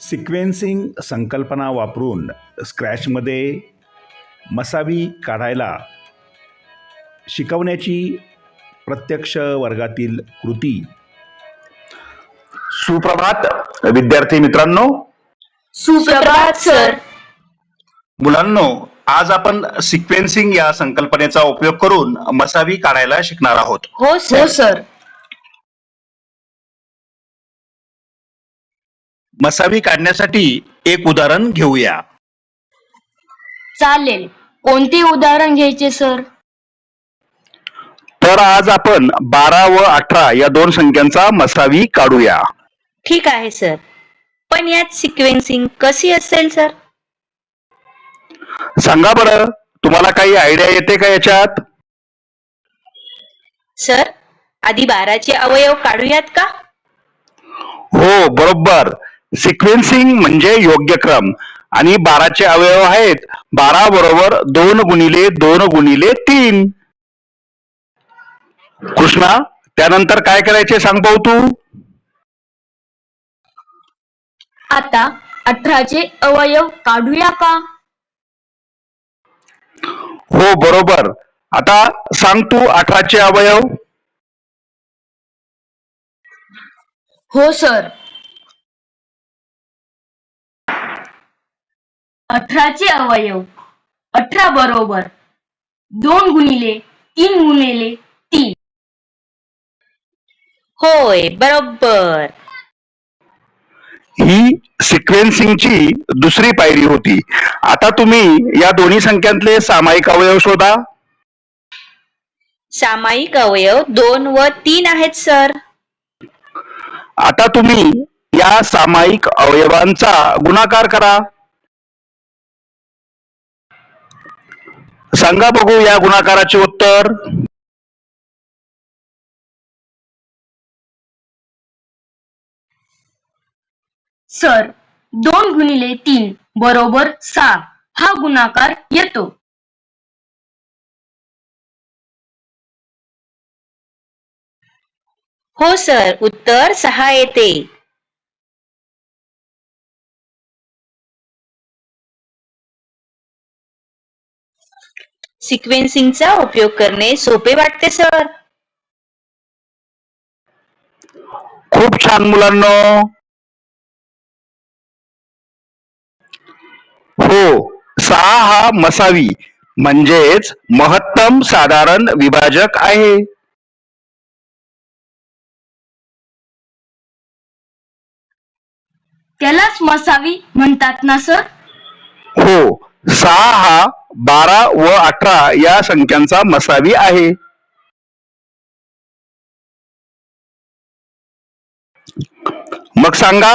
Sequencing संकल्पना वापरून स्क्रॅचमध्ये मसावी काढायला शिकवण्याची प्रत्यक्ष वर्गातील कृती. सुप्रभात विद्यार्थी मित्रांनो. सुप्रभात सर मुलांनो आज आपण सिक्वेन्सिंग या संकल्पनेचा उपयोग करून मसावी काढायला शिकणार आहोत. हो हो सर मसावी काढण्यासाठी एक उदाहरण घेऊया. चालेल. कोणते उदाहरण घ्यायचे सर? तर आज आपण बारा व अठरा या दोन संख्यांचा मसावी काढूया. ठीक आहे सर. पण यात सिक्वेन्सिंग कशी असेल सर? सांगा बरं तुम्हाला काही आयडिया येते का याच्यात? सर आधी बाराचे अवयव काढूयात का? हो बरोबर. सिक्वेन्सिंग म्हणजे योग्य क्रम. आणि बाराचे अवयव आहेत. बारा बरोबर दोन गुणिले दोन गुणिले तीन. कृष्णा त्यानंतर काय करायचे सांग पाहू तू? आता अठराचे अवयव काढूया का? हो बरोबर. आता सांग तू अठराचे अवयव. हो सर. अठराचे अवयव. अठरा बरोबर. दोन गुणिले तीन गुणिले तीन. होय बरोबर. ही सिक्वेन्सिंगची दुसरी पायरी होती. आता तुम्ही या दोन्ही संख्यांतले सामायिक अवयव शोधा. सामायिक अवयव दोन व तीन आहेत सर. आता तुम्ही या सामायिक अवयवांचा गुणाकार करा. सांगा बघू या गुणाकाराचे उत्तर. सर दोन गुणिले तीन बरोबर सहा हा गुणाकार येतो. हो सर. उत्तर सहा येते. सिक्वेन्सिंगचा उपयोग करणे सोपे वाटते सर. खूप छान मुलांनो. हो सहा हा मसावी म्हणजेच महत्तम साधारण विभाजक आहे. त्यालाच मसावी म्हणतात ना सर? हो सहा हा बारा व अठरा या संख्यांचा मसावी आहे. मग सांगा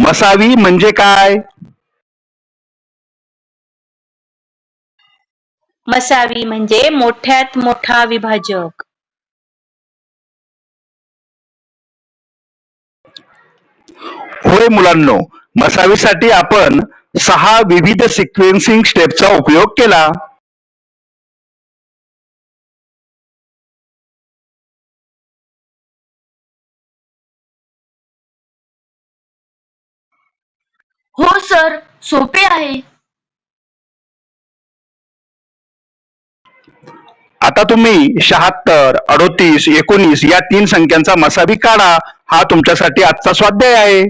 मसावी म्हणजे काय? मसावी म्हणजे मोठ्यात मोठा विभाजक. होय मुलांनो मसावीसाठी आपण सहा विविध सिक्वेन्सिंग स्टेपचा उपयोग केला. हो सर सोपे आहे. आता तुम्ही शहात्तर अडोतीस एकोणीस या तीन संख्यांचा मसावी काढा. हा तुमच्यासाठी आजचा स्वाध्याय आहे.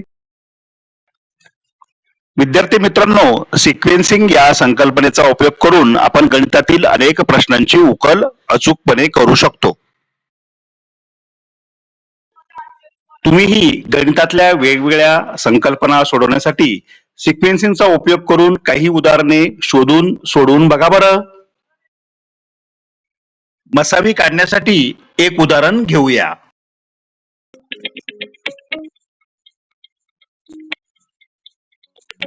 विद्यार्थी मित्रांनो सिक्वेन्सिंग या संकल्पनेचा उपयोग करून आपण गणितातील अनेक प्रश्नांची उकल अचूकपणे करू शकतो. तुम्हीही गणितातल्या वेगवेगळ्या संकल्पना सोडवण्यासाठी सिक्वेन्सिंगचा उपयोग करून काही उदाहरणे शोधून सोडवून बघा बरं. मसावी काढण्यासाठी एक उदाहरण घेऊया.